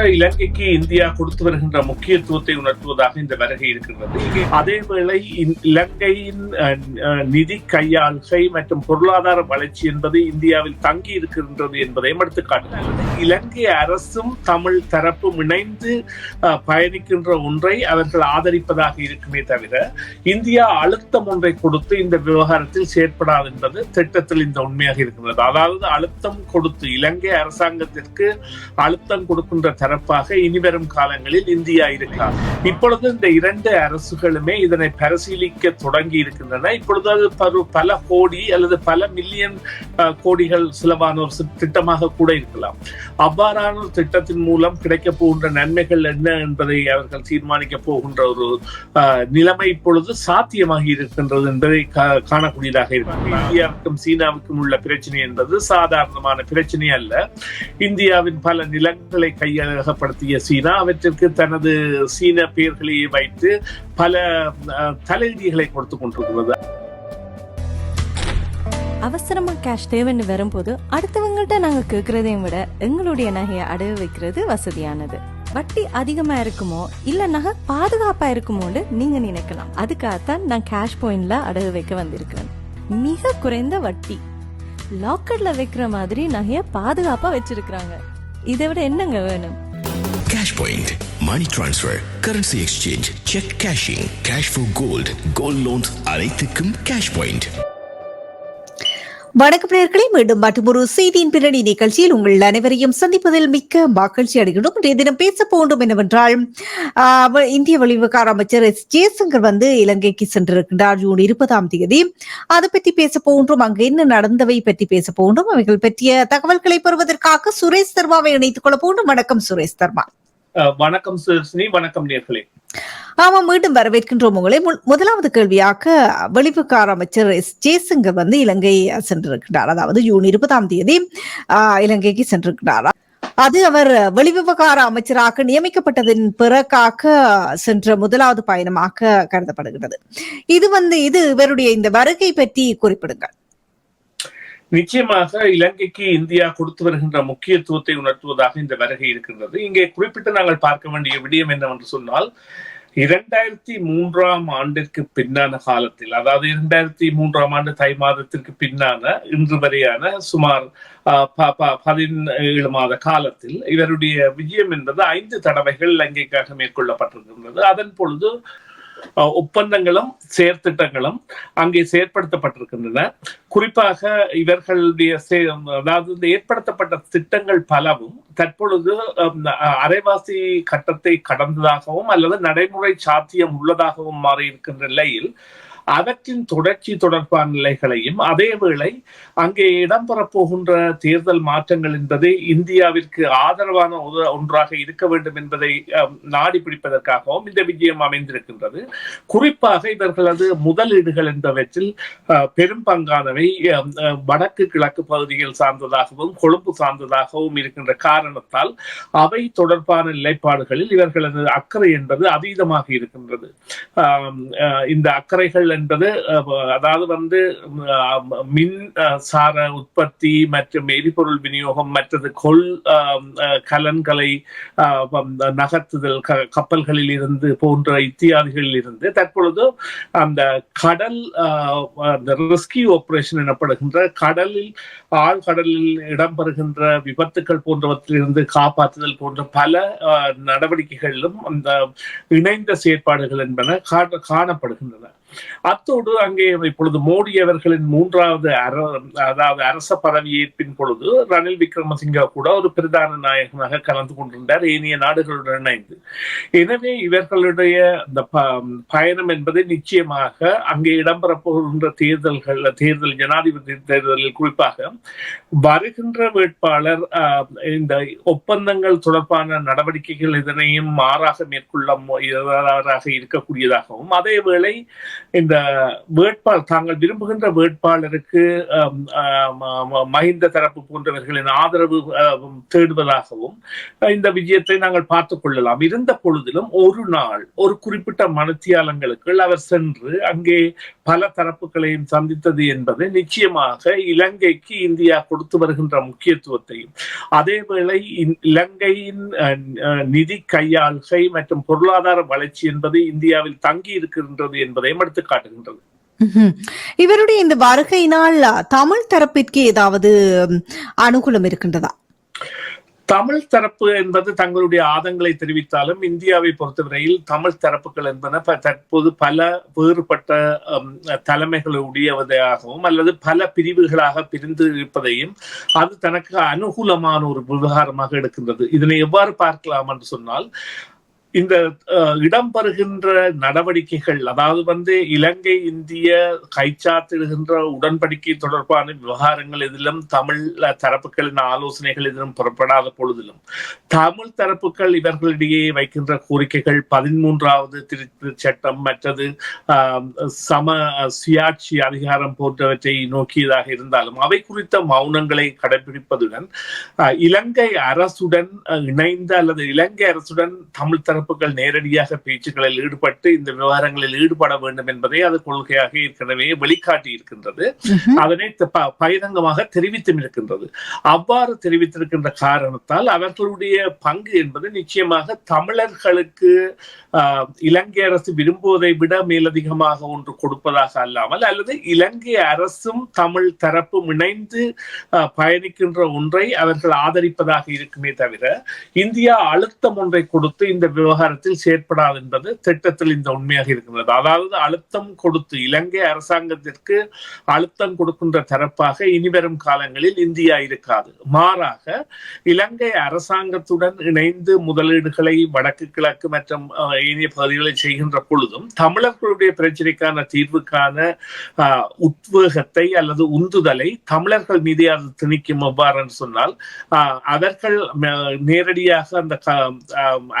இலங்கைக்கு இந்தியா கொடுத்து வருகின்ற முக்கியத்துவத்தை உணர்த்துவதாக இந்த வருகை இருக்கின்றது. அதேவேளை இந்- இலங்கையின் அஹ், அஹ், நிதி கையாள்கை மற்றும் பொருளாதார வளர்ச்சி என்பது இந்தியாவில் தங்கி இருக்கின்றது என்பதையும் எடுத்துக்காட்டுகிறது இலங்கை அரசும் தமிழ் தரப்பும் இணைந்து பயணிக்கின்ற ஒன்றை அவர்கள் ஆதரிப்பதாக இருக்குமே தவிர இந்தியா அழுத்தம் ஒன்றை கொடுத்து இந்த விவகாரத்தில் செயற்படாது என்பது திட்டத்தில் இந்த உண்மையாக இருக்கின்றது. அதாவது அழுத்தம் கொடுத்து இலங்கை அரசாங்கத்திற்கு அழுத்தம் கொடுக்கின்ற தரப்பாக இனிவரும் காலங்களில் இந்தியா இருக்காது இப்பொழுது இந்த இரண்டு அரசுகளுமே இதனை பரிசீலிக்க தொடங்கி இருக்கின்றன. இப்பொழுது அது பரு- பல கோடி அல்லது பல மில்லியன் கோடிகள் செலவான ஒரு திட்டமாக கூட இருக்கலாம். அவ்வாறான திட்டத்தின் மூலம் கிடைக்கப் போகின்ற நன்மைகள் என்ன என்பதை அவர்கள் தீர்மானிக்க போகின்ற ஒரு அஹ், நிலைமை இப்பொழுது சாத்தியமாகி இருக்கின்றது என்பதை கா- காணக்கூடியதாக இருக்கிறது இந்தியாவுக்கும் சீனாவுக்கும் உள்ள பிரச்சனை என்பது சாதாரணமான பிரச்சனை அல்ல. இந்தியாவின் பல நிலங்களை கையகப்படுத்திய சீனா அவற்றிற்கு தனது சீன பெயர்களையே வைத்து பல அஹ், தலையீடுகளை கொடுத்து கொண்டிருக்கிறது. அவசரமா கேஷ் தேவைன்னு வரும்போது அடுத்தவங்கள்ட்ட நாங்க கேட்குறதையும் விட எங்களுடைய நகையை அடகு வைக்கிறது வசதியானது. வட்டி அதிகமா இருக்குமோ இல்ல நகை பாதுகாப்பா இருக்குமோன்னு நீங்க நினைக்கலாம். அதுக்காகத்தான் நான் கேஷ் பாயிண்ட்ல அடகு வைக்க வந்திருக்கிறேன். மிக குறைந்த வட்டி. லாக்கர்ல வைக்கிற மாதிரி நகைய பாதுகாப்பா வச்சிருக்காங்க இதை விட என்னங்க வேணும்? Cash point money Transfer, currency exchange cheque cashing cash for gold gold loans அனைத்துக்கும் கேஷ் பாயிண்ட் வணக்கம் நேர்களை மீண்டும் மற்றும் ஒரு செய்தியின் பின்னணி நிகழ்ச்சியில் உங்கள் அனைவரையும் சந்திப்பதில் மிக்க மகிழ்ச்சி அடைகின்றோம். இன்றைய தினம் பேச போன்றும் என்னவென்றால் ஆஹ், இந்திய வெளிவிவகார அமைச்சர் எஸ். ஜெயசங்கர் வந்து இலங்கைக்கு சென்றிருக்கின்றார் ஜூன் இருபதாம் தேதி. அதை பற்றி பேச போன்றும் அங்கு என்ன நடந்தவை பற்றி பேச போன்றும் அவைகள் பற்றிய தகவல்களை பெறுவதற்காக சுரேஷ் தர்மாவை இணைத்துக் கொள்ள போகின்றோம். வணக்கம் சுரேஷ் சர்மா. வணக்கம் சுரேஷினி வணக்கம் நேர்களே. ஆமா மீண்டும் வரவேற்கின்றோம் உங்களை. முதலாவது கேள்வியாக வெளிவிவகார அமைச்சர் எஸ். ஜெய்சங்கர் வந்து இலங்கை சென்றிருக்கிறார். அதாவது ஜூன் இருபதாம் தேதி ஆஹ், இலங்கைக்கு சென்றிருக்கிறார். அது அவர் வெளிவிவகார அமைச்சராக நியமிக்கப்பட்டதன் பிறகாக சென்ற முதலாவது பயணமாக கருதப்படுகிறது. இது வந்து இது இவருடைய இந்த வருகை பற்றி குறிப்பிடுங்கள். நிச்சயமாக இலங்கைக்கு இந்தியா கொடுத்து வருகின்ற முக்கியத்துவத்தை உணர்த்துவதாக இந்த வருகை இருக்கின்றது. இங்கே குறிப்பிட்டு நாங்கள் பார்க்க வேண்டிய விடயம் என்னவென்று சொன்னால் இரண்டாயிரத்தி மூன்றாம் ஆண்டிற்கு பின்னான காலத்தில் அதாவது இரண்டாயிரத்தி மூன்றாம் ஆண்டு தை மாதத்திற்கு பின்னான இன்று வரையான சுமார் ஆஹ், ப- ப- பதினேழு மாத காலத்தில் இவருடைய விஜயம் என்பது ஐந்து தடவைகள் இலங்கைக்காக மேற்கொள்ளப்பட்டிருக்கின்றது. அதன் பொழுது ஒப்பந்தங்களும் செயற்திட்டங்களும் அங்கே செயற்படுத்தப்பட்டிருக்கின்றன. குறிப்பாக இவர்களுடைய அதாவது இந்த ஏற்படுத்தப்பட்ட திட்டங்கள் பலவும் தற்பொழுது அரைவாசி கட்டத்தை கடந்ததாகவும் அல்லது நடைமுறை சாத்தியம் உள்ளதாகவும் மாறி இருக்கின்ற நிலையில் அவற்றின் தொடர்ச்சி தொடர்பான நிலைகளையும் அதேவேளை அங்கே இடம்பெறப் போகின்ற தேர்தல் மாற்றங்கள் என்பது இந்தியாவிற்கு ஆதரவான ஒரு- ஒன்றாக இருக்க வேண்டும் என்பதை நாடி பிடிப்பதற்காகவும் இந்த விஜயம் அமைந்திருக்கின்றது. குறிப்பாக இவர்களது முதலீடுகள் என்பவற்றில் அஹ், பெரும் பங்கானவை வடக்கு கிழக்கு பகுதியில் சார்ந்ததாகவும் கொழும்பு சார்ந்ததாகவும் இருக்கின்ற காரணத்தால் அவை தொடர்பான நிலைப்பாடுகளில் இவர்களது அக்கறை என்பது அதீதமாக இருக்கின்றது. இந்த அக்கறைகள் என்பது அதாவது வந்து மின் சார உற்பத்தி மற்றும் எரிபொருள் விநியோகம் மற்றது கொள் அஹ், கலன்களை நகர்த்துதல் க- கப்பல்களில் இருந்து போன்ற இத்தியாதிகளில் இருந்து தற்பொழுது அந்த கடல் அந்த ரெஸ்கியூ ஆபரேஷன் எனப்படுகின்ற கடலில் ஆழ்கடலில் இடம்பெறுகின்ற விபத்துக்கள் போன்றவற்றிலிருந்து காப்பாற்றுதல் போன்ற பல நடவடிக்கைகளிலும் அந்த இணைந்த செயற்பாடுகள் என்பன காண- காணப்படுகின்றன. அத்தோடு அங்கே இப்பொழுது மோடி அவர்களின் மூன்றாவது அர அதாவது அரச பதவியேற்பின் பொழுது ரணில் விக்ரமசிங்கா கூட ஒரு பிரதான நாயகனாக கலந்து கொண்டிருந்தார். ஏனைய நாடுகளுடன் இணைந்து. எனவே இவர்களுடைய இந்த பயணம் என்பது நிச்சயமாக அங்கே இடம்பெறப் போகின்ற தேர்தல்கள் தேர்தல் ஜனாதிபதி தேர்தலில் குறிப்பாக வருகின்ற வேட்பாளர் இந்த ஒப்பந்தங்கள் தொடர்பான நடவடிக்கைகள் இதனையும் மாறாக மேற்கொள்ள மு- இயலாதவராக இருக்கக்கூடியதாகவும் அதேவேளை இந்த வேட்பாளர் தாங்கள் விரும்புகின்ற வேட்பாளருக்கு மஹிந்த தரப்பு போன்றவர்களின் ஆதரவு தேடுவதாகவும் இந்த விஜயத்தை நாங்கள் பார்த்துக் கொள்ளலாம். இருந்த பொழுதிலும் ஒரு நாள் ஒரு குறிப்பிட்ட மனத்தியாலங்களுக்குள் அவர் சென்று அங்கே பல தரப்புகளையும் சந்தித்தது என்பது நிச்சயமாக இலங்கைக்கு இந்தியா கொடுத்து வருகின்ற முக்கியத்துவத்தையும் அதேவேளை இலங்கையின் நிதி கையாள்கை மற்றும் பொருளாதார வளர்ச்சி என்பது இந்தியாவில் தங்கி இருக்கின்றது என்பதையும் எடுத்து காட்டுகின்றது ம்ஹும். இவருடைய இந்த வருகையினால் தமிழ் தரப்பிற்கு ஏதாவது அனுகூலம் இருக்கின்றதா? தமிழ் தரப்பு என்பது தங்களுடைய ஆதங்களை தெரிவித்தாலும் இந்தியாவை பொறுத்தவரையில் தமிழ் தரப்புகள் என்பன தற்போது பல வேறுபட்ட ஹம், தலைமைகளுடையவதாகவும் அல்லது பல பிரிவுகளாக பிரிந்து இருப்பதையும் அது தனக்கு அனுகூலமான ஒரு விவகாரமாக எடுக்கின்றது. இதனை எவ்வாறு பார்க்கலாம் என்று சொன்னால் இந்த அஹ், இடம்பெறுகின்ற நடவடிக்கைகள் அதாவது வந்து இலங்கை இந்திய கைச்சாத்திடுகின்ற உடன்படிக்கை தொடர்பான விவகாரங்கள் எதிலும் தமிழ் தரப்புகளின் ஆலோசனைகள் எதிலும் புறப்படாத பொழுதிலும் தமிழ் தரப்புகள் இவர்களிடையே வைக்கின்ற கோரிக்கைகள் பதிமூன்றாவது திருத்த சட்டம் மற்றது ஆஹ், சம சுயாட்சி அதிகாரம் போன்றவற்றை நோக்கியதாக இருந்தாலும் அவை குறித்த மௌனங்களை கடைபிடிப்பதுடன் இலங்கை அரசுடன் இணைந்த அல்லது இலங்கை அரசுடன் தமிழ் தரப்பு தரப்புகள் நேரடியாக பேச்சுக்களில் ஈடுபட்டு இந்த விவகாரங்களில் ஈடுபட வேண்டும் என்பதை அது கொள்கையாக ஏற்கனவே வெளிக்காட்டி இருக்கின்றது. அதனை பகிரங்கமாக தெரிவித்தும் இருக்கின்றது அவ்வாறு தெரிவித்திருக்கின்ற காரணத்தால் அவர்களுடைய பங்கு என்பது நிச்சயமாக தமிழர்களுக்கு இலங்கை அரசு விரும்புவதை விட மேலதிகமாக ஒன்று கொடுப்பதாக அல்லாமல் அல்லது இலங்கை அரசும் தமிழ் தரப்பும் இணைந்து பயணிக்கின்ற ஒன்றை அவர்கள் ஆதரிப்பதாக இருக்குமே தவிர இந்தியா அழுத்தம் ஒன்றை கொடுத்து இந்த விவகாரத்தில் செயற்படாது என்பது திட்டத்தில் இந்த உண்மையாக இருக்கின்றது. அதாவது அழுத்தம் கொடுத்து இலங்கை அரசாங்கத்திற்கு அழுத்தம் கொடுக்கின்ற தரப்பாக இனிவரும் காலங்களில் இந்தியா இருக்காது. மாறாக இலங்கை அரசாங்கத்துடன் இணைந்து முதலீடுகளை வடக்கு கிழக்கு மற்றும் அஹ், ஏனைய பகுதிகளில் செய்கின்ற பொழுதும் தமிழர்களுடைய பிரச்சனைக்கான தீர்வுக்கான உத்வேகத்தை அல்லது உந்துதலை தமிழர்கள் மீது அது திணிக்கும் எவ்வாறு சொன்னால் ஆஹ், அவர்கள் நேரடியாக அந்த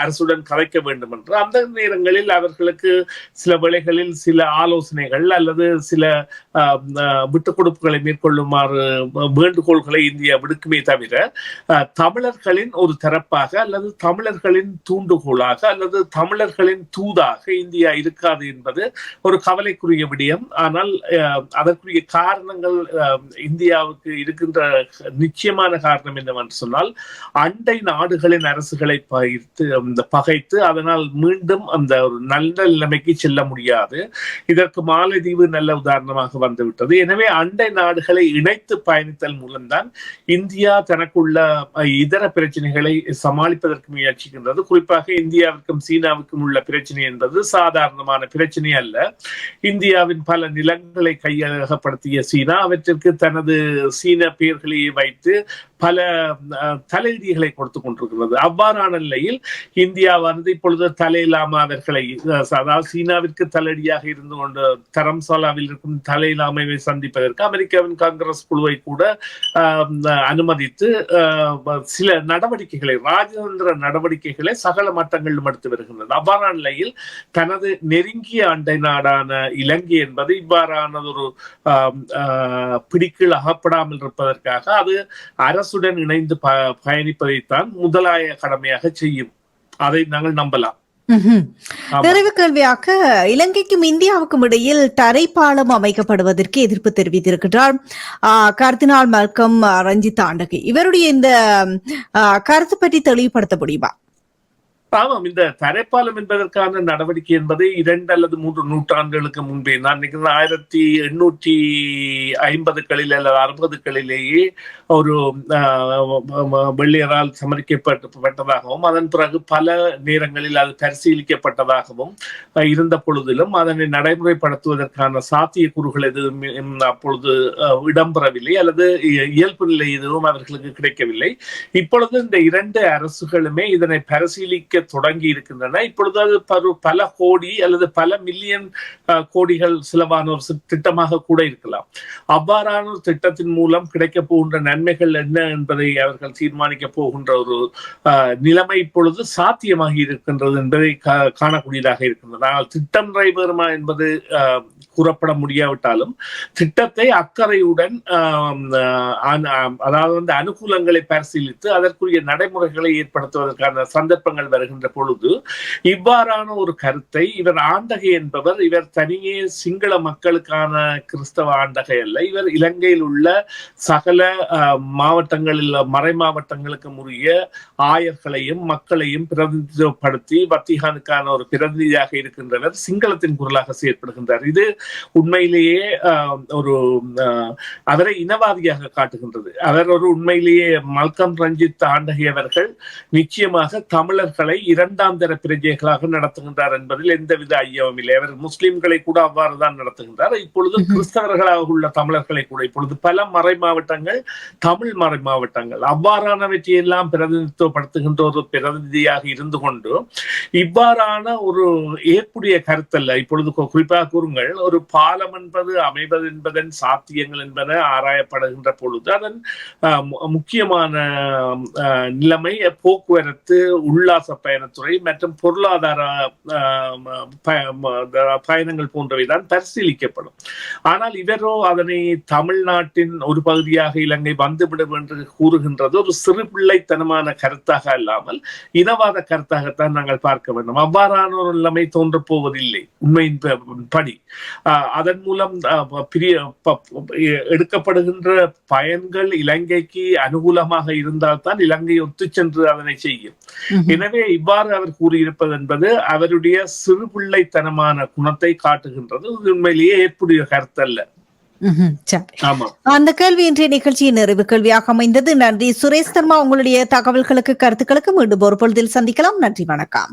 அரசுடன் கலை அரசுடன் வேண்டும் என்று. அந்த நேரங்களில் அவர்களுக்கு சில வேளைகளில் சில ஆலோசனைகள் அல்லது சில விட்டுக் கொடுப்புகளை மேற்கொள்ளுமாறு வேண்டுகோள்களை இந்தியா விடுக்குமே தவிர தமிழர்களின் ஒரு தரப்பாக அல்லது தமிழர்களின் தூண்டுகோளாக அல்லது தமிழர்களின் தூதாக இந்தியா இருக்காது என்பது ஒரு கவலைக்குரிய விடயம். ஆனால் அதற்குரிய காரணங்கள் இந்தியாவுக்கு இருக்கின்ற நிச்சயமான காரணம் என்னவென்று சொன்னால் அண்டை நாடுகளின் அரசுகளை பகிர்த்து அந்த வைத்து அதனால் மீண்டும் அந்த ஒரு நல்ல நிலைமைக்கு செல்ல முடியாது. இதற்கு மாலைதீவு நல்ல உதாரணமாக வந்துவிட்டது. எனவே அண்டை நாடுகளை இணைத்து பயணித்தல் மூலம்தான் இந்தியா தனக்குள்ள இதர பிரச்சனைகளை சமாளிப்பதற்கு முயற்சிக்கின்றது. குறிப்பாக இந்தியாவிற்கும் சீனாவுக்கும் உள்ள பிரச்சனை என்பது சாதாரணமான பிரச்சனை அல்ல. இந்தியாவின் பல நிலங்களை கையகப்படுத்திய சீனா அவற்றிற்கு தனது சீன பெயர்களையே வைத்து பல தலைவிதிகளை கொடுத்து கொண்டிருக்கிறது. அவ்வாறான நிலையில் இந்தியா வந்து இப்பொழுது தலையிலாமா அவர்களை அதாவது சீனாவிற்கு தலையடியாக இருந்து கொண்டு தரம்சாலாவில் இருக்கும் தலையிலாமையை சந்திப்பதற்கு அமெரிக்காவின் காங்கிரஸ் குழுவை கூட அனுமதித்து சில நடவடிக்கைகளை ராஜதந்திர நடவடிக்கைகளை சகல மட்டங்களிலும் எடுத்து வருகின்றது. அவ்வாறான நிலையில் தனது நெருங்கிய அண்டை நாடான இலங்கை என்பது இவ்வாறானது ஒரு ஆஹ், பிடிக்கில் அகப்படாமல் இருப்பதற்காக அது அரசுடன் இணைந்து ப பயணிப்பதைத்தான் முதலாய கடமையாக செய்யும். அதை நாங்கள் நம்பலாம். நிறைவு கேள்வியாக இலங்கைக்கும் இந்தியாவுக்கும் இடையில் தரைப்பாலம் அமைக்கப்படுவதற்கு எதிர்ப்பு தெரிவித்திருக்கிறார் கர்தினால் மல்கம் ரஞ்சித் ஆண்டகி. இவருடைய இந்த கருத்து பற்றி தெளிவுபடுத்த முடியுமா? ஆமாம் இந்த தரைப்பாலம் என்பதற்கான நடவடிக்கை என்பது இரண்டு அல்லது மூன்று நூற்றாண்டுகளுக்கு முன்பே நான் நினைக்கிறேன் ஆயிரத்தி எண்ணூற்றி ஐம்பதுகளில் அல்லது அறுபதுகளிலேயே ஒரு வெள்ளையரால் சமரிக்கப்பட்டதாகவும் அதன் பிறகு பல நேரங்களில் அது பரிசீலிக்கப்பட்டதாகவும் இருந்த பொழுதிலும் அதனை நடைமுறைப்படுத்துவதற்கான சாத்தியக்கூறுகள் எதுவும் அப்பொழுது இடம்பெறவில்லை அல்லது இயல்பு நிலை எதுவும் அவர்களுக்கு கிடைக்கவில்லை. இப்பொழுது இந்த இரண்டு அரசுகளுமே இதனை பரிசீலிக்க தொடங்கி இருக்கின்றன. இப்பொழுது அது பல கோடி அல்லது பல மில்லியன் கோடிகள் செலவான ஒரு திட்டமாக கூட இருக்கலாம். அவ்வாறான ஒரு திட்டத்தின் மூலம் கிடைக்க போகின்ற நன்மைகள் என்ன என்பதை அவர்கள் தீர்மானிக்க போகின்ற ஒரு நிலைமை இப்பொழுது சாத்தியமாகி இருக்கின்றது என்பதை கா- காணக்கூடியதாக இருக்கின்றது. ஆனால் திட்டம் நிறைவேறுமா என்பது கூறப்பட முடியாவிட்டாலும் திட்டத்தை அக்கறையுடன் அதாவது வந்து அனுகூலங்களை பரிசீலித்து அதற்குரிய நடைமுறைகளை ஏற்படுத்துவதற்கான சந்தர்ப்பங்கள் வருகின்ற பொழுது இவ்வாறான ஒரு கருத்தை இவர் ஆண்டகை என்பவர் இவர் தனியே சிங்கள மக்களுக்கான கிறிஸ்தவ ஆண்டகை அல்ல இவர் இலங்கையில் உள்ள சகல மாவட்டங்களில் மறை மாவட்டங்களுக்கு உரிய ஆயர்களையும் மக்களையும் பிரதிநிதித்துவப்படுத்தி வத்திகானுக்கான ஒரு பிரதிநிதியாக இருக்கின்றவர் சிங்களத்தின் குரலாக செயற்படுகின்றார். இது உண்மையிலேயே ஒரு அவரை இனவாதியாக காட்டுகின்றது. அவர் ஒரு உண்மையிலேயே மல்கம் ரஞ்சித் ஆண்டகை அவர்கள் நிச்சயமாக தமிழர்களை இரண்டாம் தர பிரஜைகளாக நடத்துகின்றார் என்பதில் எந்தவித ஐயமும் இல்லை. அவர் முஸ்லிம்களை கூட அவ்வாறு தான் நடத்துகின்றார். இப்பொழுது கிறிஸ்தவர்களாக உள்ள தமிழர்களை கூட இப்பொழுது பல மறை மாவட்டங்கள் தமிழ் மறை மாவட்டங்கள் அவ்வாறானவற்றை எல்லாம் பிரதிநிதித்துவப்படுத்துகின்ற ஒரு பிரதிநிதியாக இருந்து கொண்டு இவ்வாறான ஒரு ஏற்புடைய கருத்தல்ல இப்பொழுது குறிப்பாக கூறுங்கள் ஒரு பாலம் என்பது அமைவது என்பதன் சாத்தியங்கள் என்பன ஆராயப்படுகின்ற பொழுது அதன் முக்கியமான நிலைமை போக்குவரத்து உல்லாச பயணத்துறை மற்றும் பொருளாதார பயணங்கள் போன்றவைதான் பரிசீலிக்கப்படும். ஆனால் இவரோ அதனை தமிழ்நாட்டின் ஒரு பகுதியாக இலங்கை வந்துவிடும் என்று கூறுகின்றது ஒரு சிறு பிள்ளைத்தனமான கருத்தாக அல்லாமல் இனவாத கருத்தாகத்தான் நாங்கள் பார்க்க வேண்டும். அவ்வாறான ஒரு நிலைமை தோன்றப் போவதில்லை உண்மையின் படி. அதன் மூலம் பிரிய எடுக்கப்படுகின்ற பயன்கள் இலங்கைக்கு அனுகூலமாக இருந்தால்தான் இலங்கை ஒத்து சென்று அதனை செய்யும். எனவே இவ்வாறு அவர் கூறியிருப்பது என்பது அவருடைய சிறு பிள்ளைத்தனமான குணத்தை காட்டுகின்றது. உண்மையிலேயே ஏற்புடைய கருத்தல்ல. அந்த கேள்வி இன்றைய நிகழ்ச்சியின் நிறைவு கேள்வியாக அமைந்தது. நன்றி. சுரேஷ் சர்மா உங்களுடைய தகவல்களுக்கு கருத்துக்களுக்கு மீண்டும் ஒரு பொழுதில் சந்திக்கலாம். நன்றி. வணக்கம்.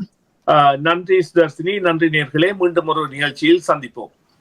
நன்றி சுதர்சினி. நன்றி நேர்களே. மீண்டும் ஒரு நிகழ்ச்சியில் சந்திப்போம்.